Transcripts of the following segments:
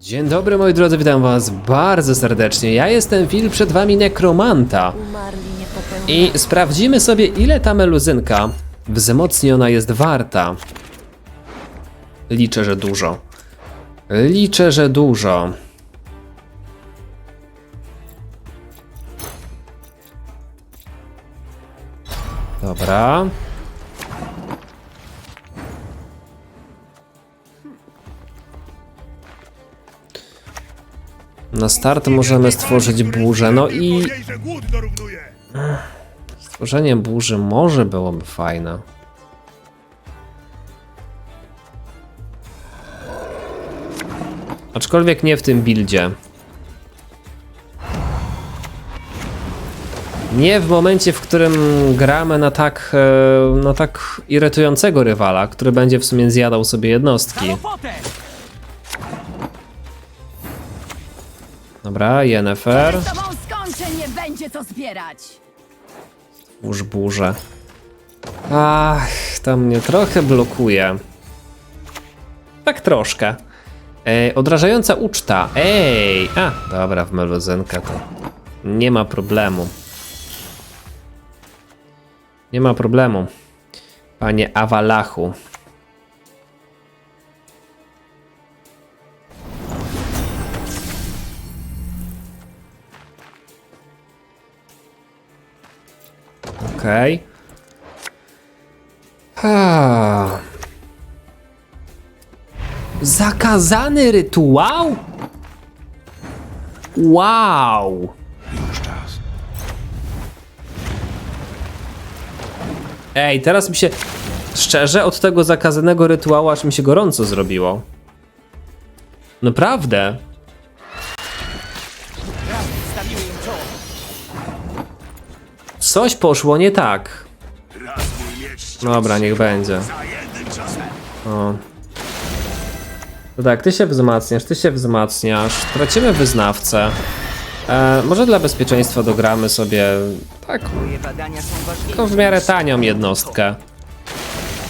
Dzień dobry moi drodzy, witam was bardzo serdecznie. Ja jestem Phil, przed wami Nekromanta. I sprawdzimy sobie ile ta meluzynka wzmocniona jest warta. Liczę, że dużo. Liczę, że dużo. Dobra. Na start możemy stworzyć burzę, no i. Stworzenie burzy może byłoby fajne. Aczkolwiek nie w tym buildzie. Nie w momencie, w którym gramy na tak, e, na tak irytującego rywala, który będzie w sumie zjadał sobie jednostki. Dobra, Yennefer. Z tobą skończę, nie będzie co zbierać. Burz burzę. Ach, to mnie trochę blokuje. Tak troszkę. E, odrażająca uczta. Ej! A, dobra, w meluzynkę to nie ma problemu. Nie ma problemu. Panie Awalachu. Okej. Ha. Zakazany rytuał? Wow! Już czas. Ej, teraz mi się. Szczerze, od tego zakazanego rytuału aż mi się gorąco zrobiło. Naprawdę. Coś poszło nie tak. Dobra, niech będzie. O. No tak, ty się wzmacniasz, ty się wzmacniasz. Tracimy wyznawcę. E, może dla bezpieczeństwa dogramy sobie tak, taką w miarę tanią jednostkę.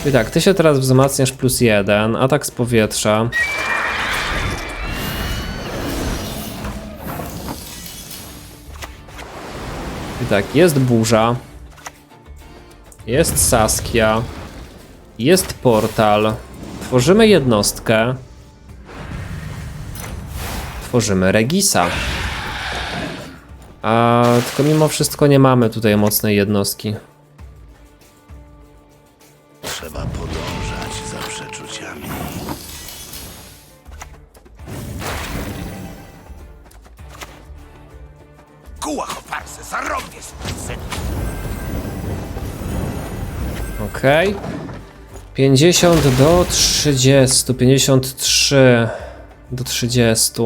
I tak, ty się teraz wzmacniasz plus jeden, atak z powietrza. I tak, jest burza. Jest Saskia. Jest portal. Tworzymy jednostkę. Tworzymy Regisa. A tylko mimo wszystko nie mamy tutaj mocnej jednostki. Okej. 50 do 30, 53 do 30.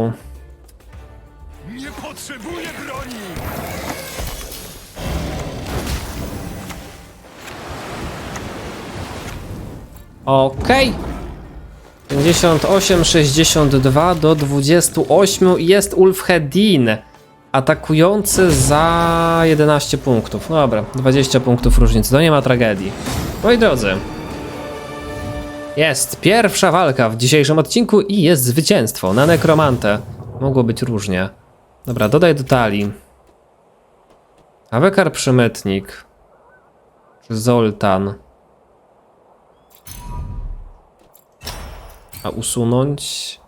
Nie potrzebuję broni. Okej. 58, 62 do 28 i jest Ulfhedin. Atakujący za 11 punktów. No dobra, 20 punktów różnicy, to nie ma tragedii. Moi drodzy. Jest pierwsza walka w dzisiejszym odcinku i jest zwycięstwo na nekromantę. Mogło być różnie. Dobra, dodaj do talii. Awekar Przemytnik. Zoltan. A usunąć.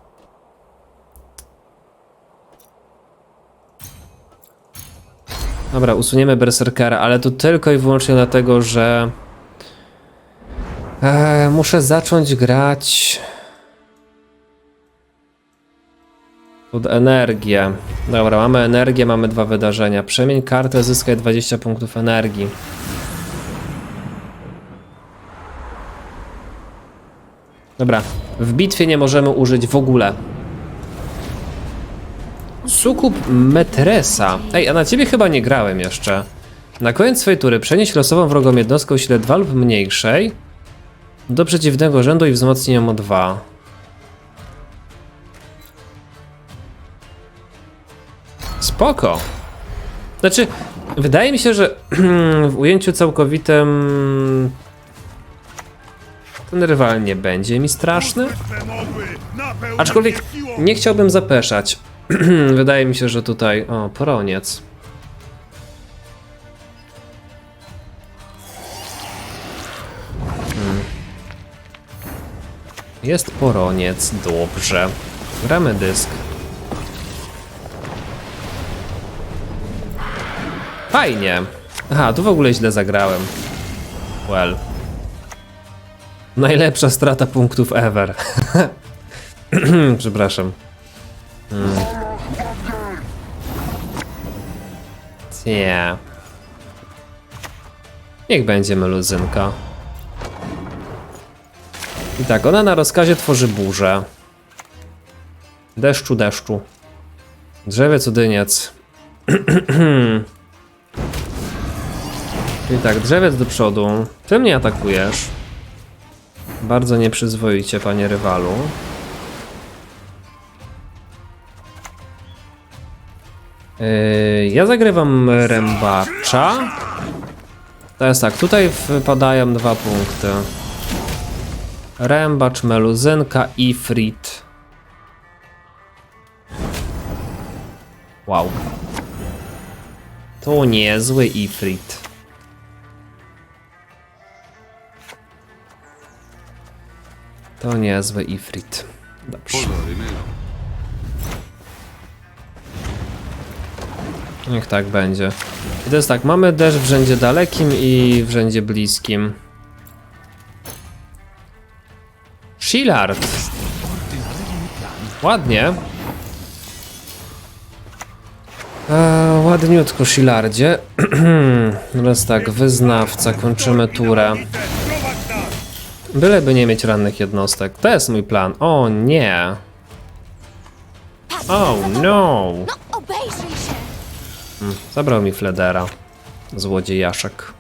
Dobra, usuniemy Berserkera, ale to tylko i wyłącznie dlatego, że e, muszę zacząć grać pod energię. Dobra, mamy energię, mamy dwa wydarzenia. Przemień kartę, zyskaj 20 punktów energii. Dobra, w bitwie nie możemy użyć w ogóle. Sukub Metresa. Ej, a na ciebie chyba nie grałem jeszcze. Na koniec swojej tury przenieś losową wrogą jednostkę o sile 2 lub mniejszej do przeciwnego rzędu i wzmocnij ją o 2. Spoko. Znaczy, wydaje mi się, że w ujęciu całkowitym ten rywal nie będzie mi straszny. Aczkolwiek Nie chciałbym zapeszać. Wydaje mi się, że tutaj... O, poroniec. Jest poroniec, dobrze. Gramy dysk. Fajnie. Aha, tu w ogóle źle zagrałem. Well. Najlepsza strata punktów ever. Przepraszam. Hmm. Nie. Niech będzie meluzynka. I tak, ona na rozkazie tworzy burzę. Deszczu, deszczu. Drzewiec, udyniec. I tak, drzewiec do przodu. Ty mnie atakujesz. Bardzo nieprzyzwoicie, panie rywalu. Yy, ja zagrywam rębacza. Teraz tak, tutaj wypadają dwa punkty. Rębacz, meluzynka i frit. Wow. To niezły ifrit. To niezły ifrit. Dobrze. Niech tak będzie. I to jest tak, mamy deszcz w rzędzie dalekim i w rzędzie bliskim. Shillard. Ładnie. Eee, ładniutko, Shillardzie. Teraz tak, wyznawca, kończymy turę. Byleby nie mieć rannych jednostek. To jest mój plan. O nie. Oh no. Się! Zabrał mi Fledera. Złodziejaszek.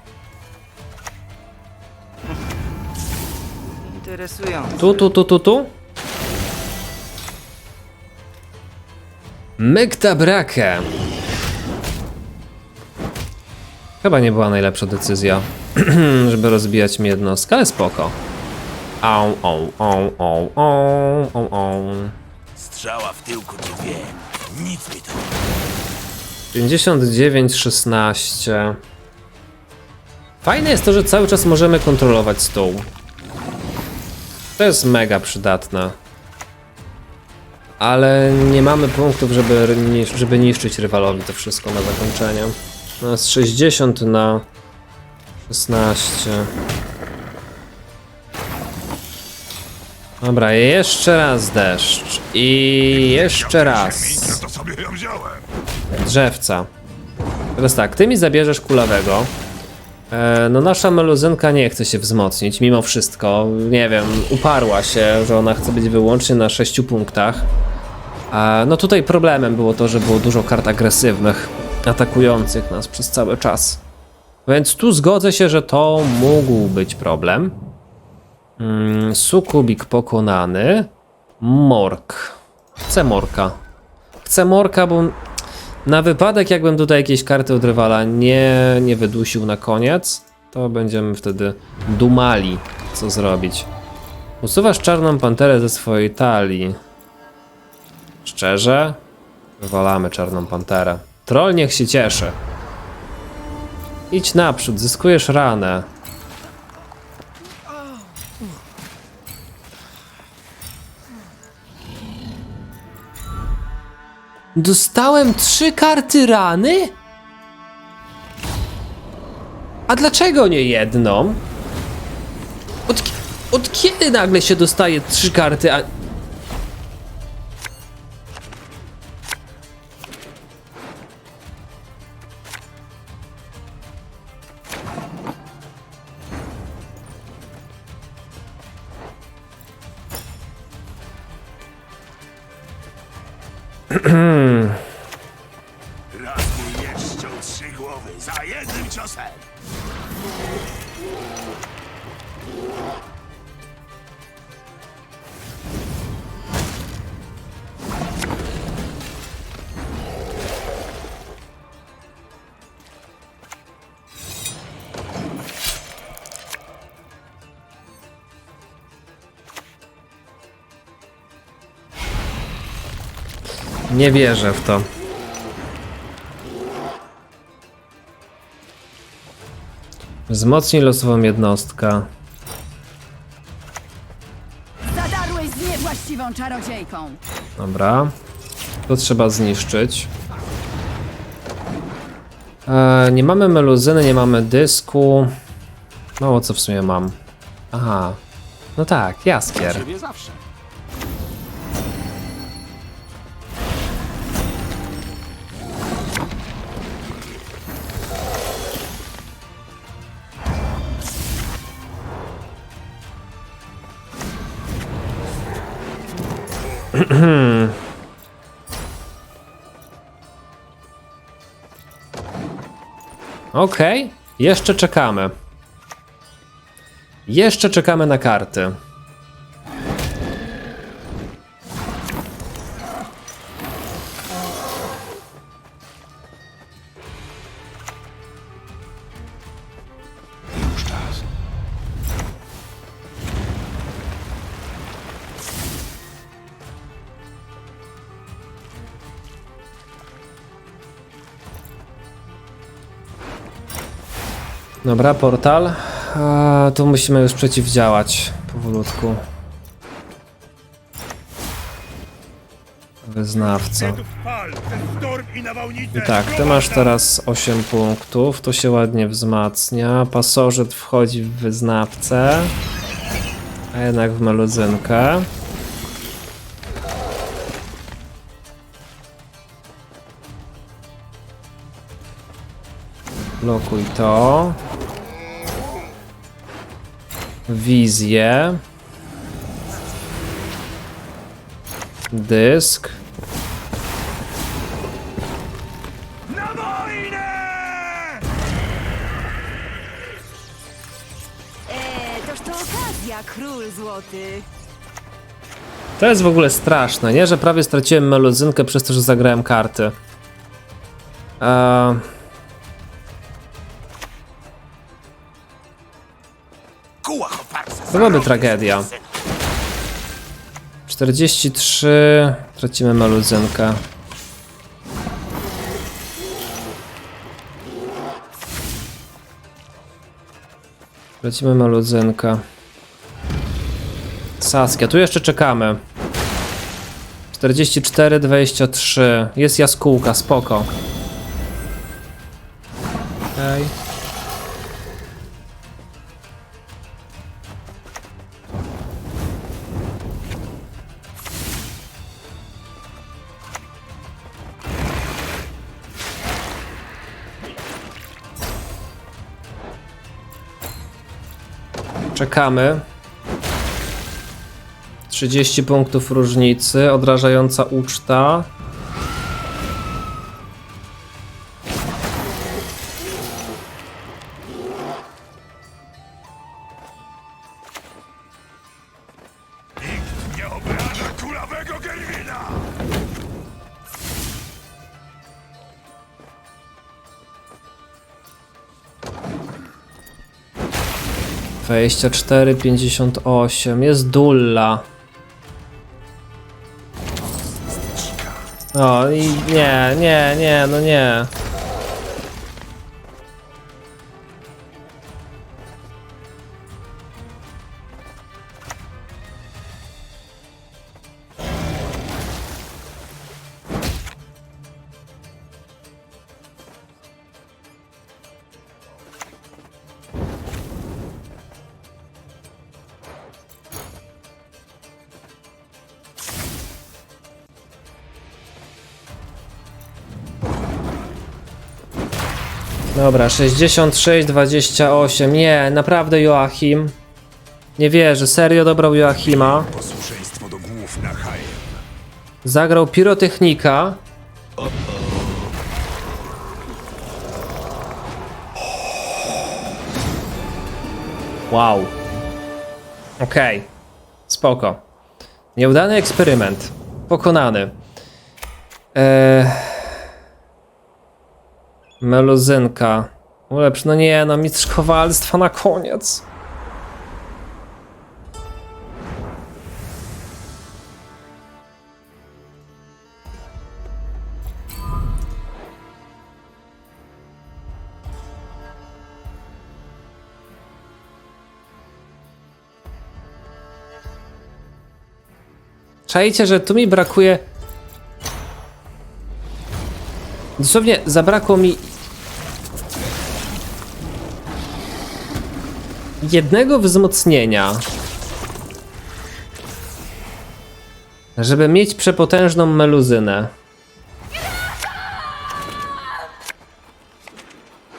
Interesujące. Tu, tu, tu, tu, tu. Mykta brakę. Chyba nie była najlepsza decyzja, żeby rozbijać mi jednostkę, ale spoko. Au, au, au, au, au, au, au. Strzała w tyłku wie. Nic mi to. 59, 16. Fajne jest to, że cały czas możemy kontrolować stół. To jest mega przydatne. Ale nie mamy punktów, żeby, żeby niszczyć rywalowi to wszystko na zakończenie. No jest 60 na 16. Dobra, jeszcze raz deszcz. I jeszcze raz. Drzewca. Teraz tak, ty mi zabierzesz kulawego. E, no nasza meluzynka nie chce się wzmocnić, mimo wszystko. Nie wiem, uparła się, że ona chce być wyłącznie na 6 punktach. No tutaj problemem było to, że było dużo kart agresywnych, atakujących nas przez cały czas. Więc tu zgodzę się, że to mógł być problem. Mm, Sukubik pokonany. Mork. Chcę Morka. Chcę Morka, bo na wypadek, jakbym tutaj jakieś karty od rywala nie, nie wydusił na koniec, to będziemy wtedy dumali, co zrobić. Usuwasz czarną panterę ze swojej talii. Szczerze? Wywalamy czarną panterę. Troll niech się cieszy. Idź naprzód, zyskujesz ranę. Dostałem trzy karty rany? A dlaczego nie jedną? Od, od kiedy nagle się dostaje trzy karty, a... what you said. Nie wierzę w to. Wzmocnij losową jednostkę. Zadarłeś z niewłaściwą czarodziejką. Dobra. To trzeba zniszczyć. E, nie mamy meluzyny, nie mamy dysku. Mało co w sumie mam. Aha. No tak, jaskier. Ciebie zawsze. Okej, jeszcze czekamy. Jeszcze czekamy na karty. Dobra, portal. A, tu musimy już przeciwdziałać powolutku. Wyznawca. I tak, ty masz teraz 8 punktów, to się ładnie wzmacnia. Pasożyt wchodzi w wyznawcę, a jednak w meluzynkę. Blokuj to. Wizję. Dysk. Okazja, król złoty. To jest w ogóle straszne, nie? Że prawie straciłem meluzynkę przez to, że zagrałem karty. Eee... To tragedia. 43... Tracimy meluzynkę. Tracimy meluzynkę. Saskia, tu jeszcze czekamy. 44, 23. Jest jaskółka, spoko. Okej. Czekamy. 30 punktów różnicy, odrażająca uczta. 24, 58. Jest dulla. O, i nie, nie, nie, no nie. Dobra, 66, 28. Nie, naprawdę Joachim. Nie wierzę, serio dobrał Joachima. Posłuszeństwo do głów na hajem. Zagrał pirotechnika. Wow. Okej. Spoko. Nieudany eksperyment. Pokonany. Eee... Meluzynka. Ulepsz, no nie, no mistrz kowalstwa na koniec. Czajcie, że tu mi brakuje... Dosłownie zabrakło mi Jednego wzmocnienia. Żeby mieć przepotężną meluzynę.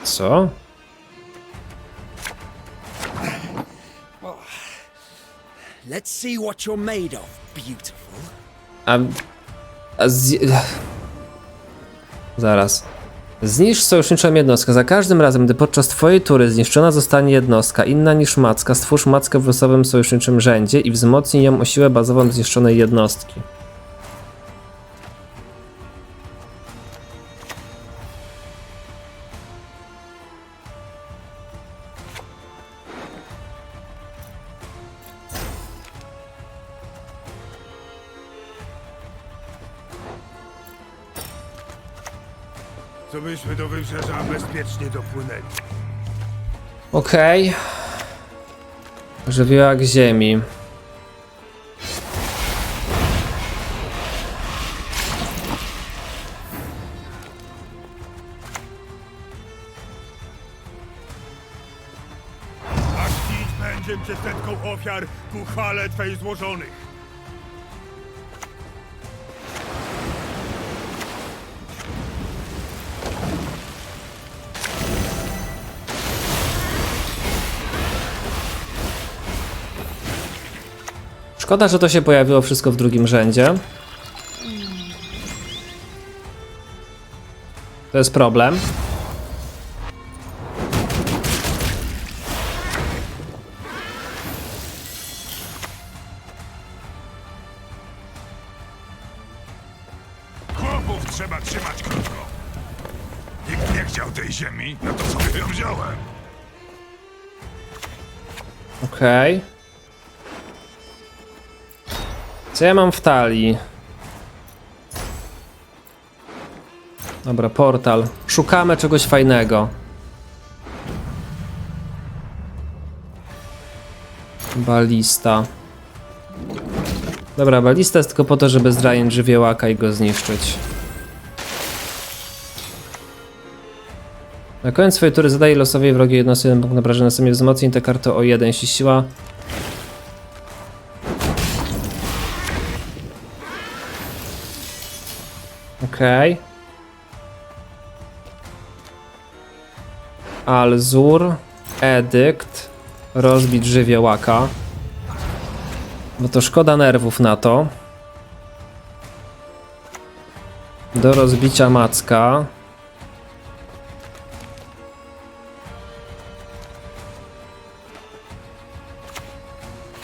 Co? Let's see what you're made of, beautiful. A, a z... Zaraz. Zniszcz sojuszniczą jednostkę. Za każdym razem, gdy podczas twojej tury zniszczona zostanie jednostka inna niż macka, stwórz mackę w losowym sojuszniczym rzędzie i wzmocnij ją o siłę bazową zniszczonej jednostki. Byśmy do wybrzeża bezpiecznie dopłynęli. Okej. Żywiołak ziemi. A śnić będzie przed setką ofiar ku chwale Twej złożonych. Szkoda, że to się pojawiło wszystko w drugim rzędzie. To jest problem. Chłopów trzeba trzymać krótko. Nikt nie chciał tej ziemi, no to sobie ją wziąłem. Okej. Co ja mam w talii? Dobra, portal. Szukamy czegoś fajnego. Balista. Dobra, balista jest tylko po to, żeby zranić żywiołaka i go zniszczyć. Na koniec swojej tury zadaje losowej wrogiej jednostce jeden punkt nabrażenia, następnie wzmocnij tę kartę o 1, jeśli siła Okej. Alzur, Edykt, rozbić żywiołaka. Bo to szkoda nerwów na to. Do rozbicia macka.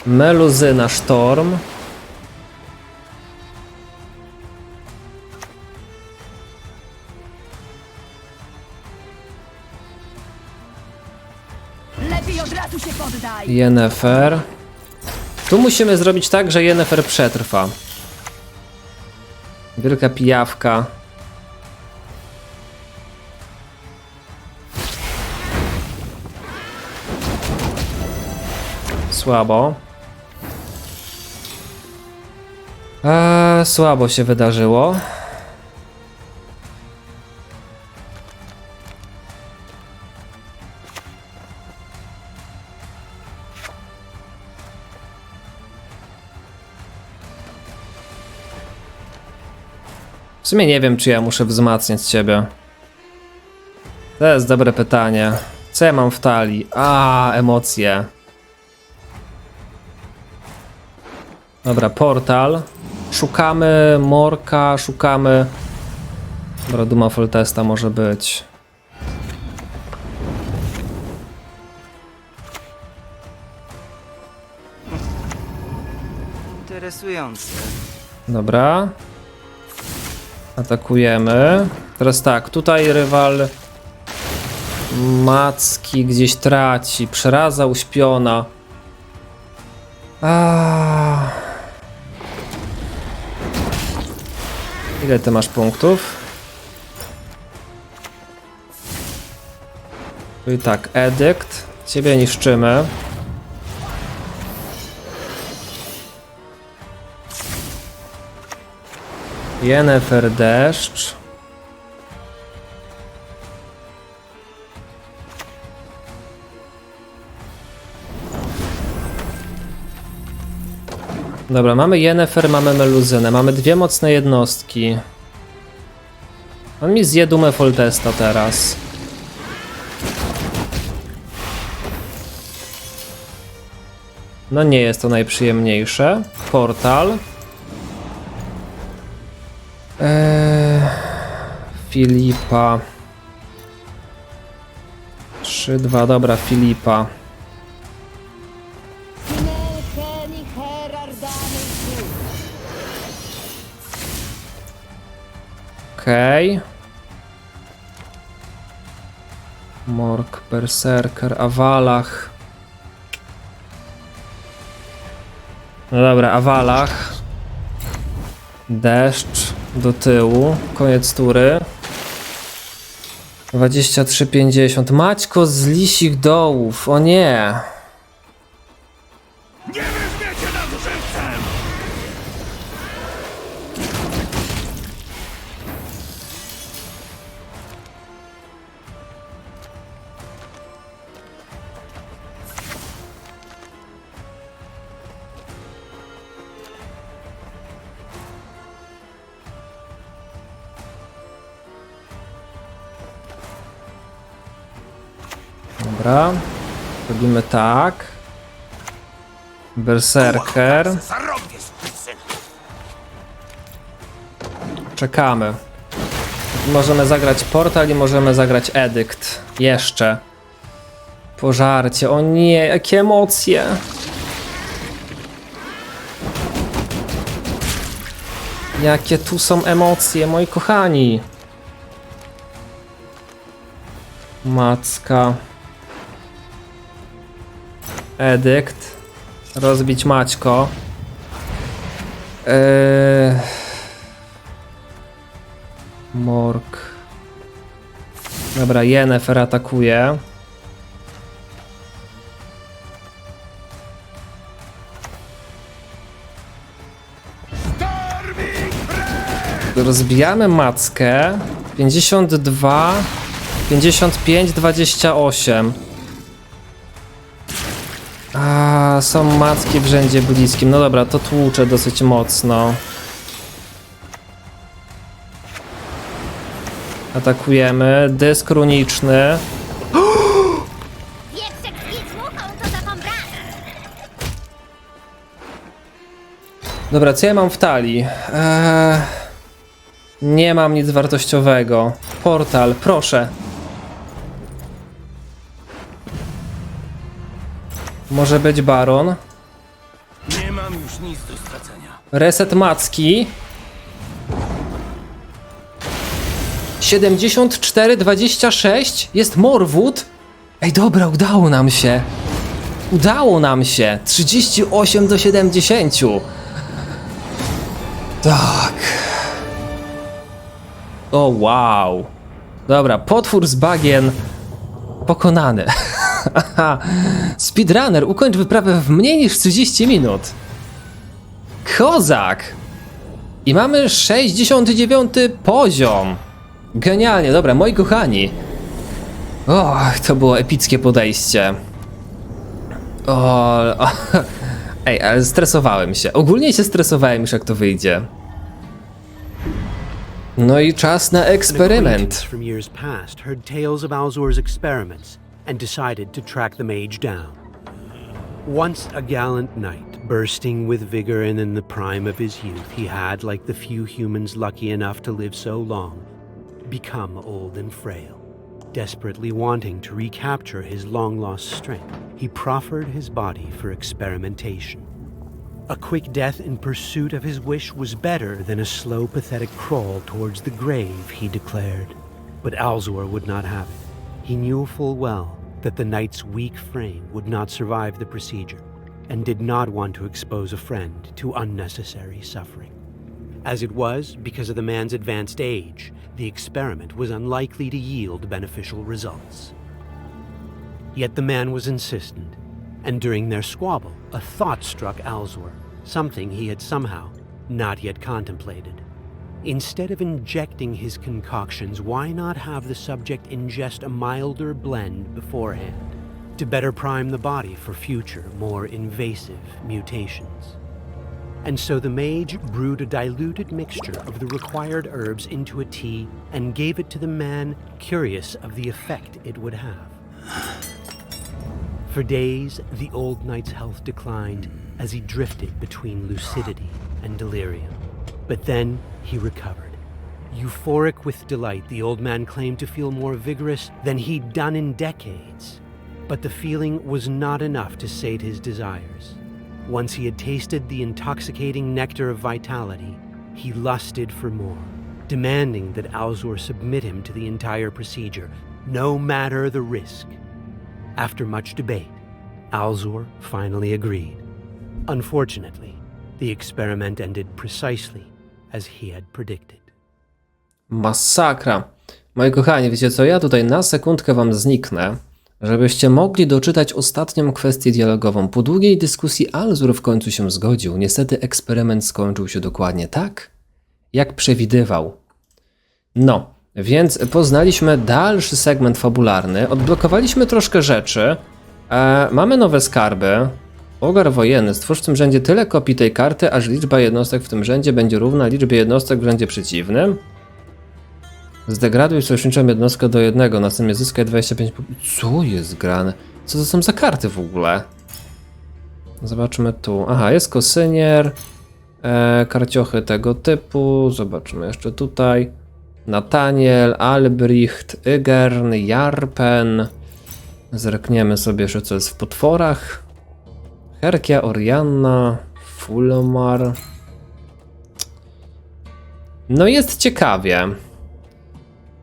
Meluzyna Sztorm. Yennefer. Tu musimy zrobić tak, że Yennefer przetrwa. Wielka pijawka. Słabo. Eee, słabo się wydarzyło. W sumie nie wiem, czy ja muszę wzmacniać ciebie. To jest dobre pytanie. Co ja mam w talii? A, emocje. Dobra, portal. Szukamy Morka, szukamy... Dobra, Duma Foltesta może być. Interesujące. Dobra. Atakujemy. Teraz tak, tutaj rywal Macki gdzieś traci. Przeraza uśpiona. Ah. Ile ty masz punktów? I tak, edykt. Ciebie niszczymy. Yennefer deszcz. Dobra, mamy Yennefer, mamy Meluzynę, mamy dwie mocne jednostki. On mi zje dumę Foltesta teraz. No nie jest to najprzyjemniejsze. Portal. Eee, Filipa. 3-2, dobra, Filipa. Okej. Mork, Berserker, Awalach. No dobra, Awalach. Deszcz do tyłu. Koniec tury. 23,50. Maćko z lisich dołów. O nie. Dobra. Robimy tak. Berserker. Czekamy. Możemy zagrać portal i możemy zagrać edykt. Jeszcze. Pożarcie. O nie, jakie emocje. Jakie tu są emocje, moi kochani. Macka. Edykt. Rozbić Maćko. Eee... Mork. Dobra, Yennefer atakuje. Rozbijamy mackę. 52, 55, 28. A, są macki w rzędzie bliskim. No dobra, to tłuczę dosyć mocno. Atakujemy. Dysk runiczny. Dobra, co ja mam w talii? Eee, nie mam nic wartościowego. Portal, proszę. Może być baron. Nie mam już nic do stracenia. Reset macki. 74-26? Jest Morwood? Ej, dobra, udało nam się. Udało nam się. 38 do 70. Tak. O, wow. Dobra, potwór z bagien pokonany. Speedrunner, ukończ wyprawę w mniej niż 30 minut. Kozak! I mamy 69 poziom. Genialnie, dobra, moi kochani. O, to było epickie podejście. O, o, ej, ale stresowałem się. Ogólnie się stresowałem już jak to wyjdzie. No i czas na eksperyment. acquaintance from years past heard tales of Alzor's experiments and decided to track the mage down. Once a gallant knight, bursting with vigor and in the prime of his youth, he had, like the few humans lucky enough to live so long, become old and frail. Desperately wanting to recapture his long lost strength, he proffered his body for experimentation. A quick death in pursuit of his wish was better than a slow, pathetic crawl towards the grave, he declared. But Alzor would not have it. He knew full well that the knight's weak frame would not survive the procedure, and did not want to expose a friend to unnecessary suffering. As it was, because of the man's advanced age, the experiment was unlikely to yield beneficial results. Yet the man was insistent, and during their squabble, a thought struck Alzor, something he had somehow not yet contemplated. Instead of injecting his concoctions, why not have the subject ingest a milder blend beforehand to better prime the body for future, more invasive mutations? And so the mage brewed a diluted mixture of the required herbs into a tea and gave it to the man, curious of the effect it would have. For days, the old knight's health declined as he drifted between lucidity and delirium. But then he recovered. Euphoric with delight, the old man claimed to feel more vigorous than he'd done in decades. But the feeling was not enough to sate his desires. Once he had tasted the intoxicating nectar of vitality, he lusted for more, demanding that Alzor submit him to the entire procedure, no matter the risk. After much debate, Alzor finally agreed. Unfortunately, the experiment ended precisely as he had predicted. Masakra. Moi kochani, wiecie co? Ja tutaj na sekundkę wam zniknę, żebyście mogli doczytać ostatnią kwestię dialogową. Po długiej dyskusji Alzur w końcu się zgodził. Niestety eksperyment skończył się dokładnie tak, jak przewidywał. No, więc poznaliśmy dalszy segment fabularny, odblokowaliśmy troszkę rzeczy, e, mamy nowe skarby. Ogar wojenny. Stwórz w tym rzędzie tyle kopii tej karty, aż liczba jednostek w tym rzędzie będzie równa liczbie jednostek w rzędzie przeciwnym. Zdegraduj sojuszniczą jednostkę do jednego, następnie zyskaj 25... pu- Co jest grane? Co to są za karty w ogóle? Zobaczmy tu. Aha, jest kosynier, e, karciochy tego typu. Zobaczmy jeszcze tutaj. Nataniel, Albricht, Ygern, Jarpen. Zerkniemy sobie jeszcze co jest w potworach. Herkia, Orianna, Fulmar. No jest ciekawie.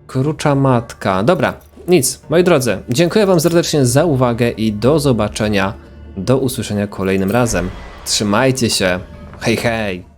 Krucza matka. Dobra, nic. Moi drodzy, dziękuję Wam serdecznie za uwagę i do zobaczenia, do usłyszenia kolejnym razem. Trzymajcie się. Hej, hej.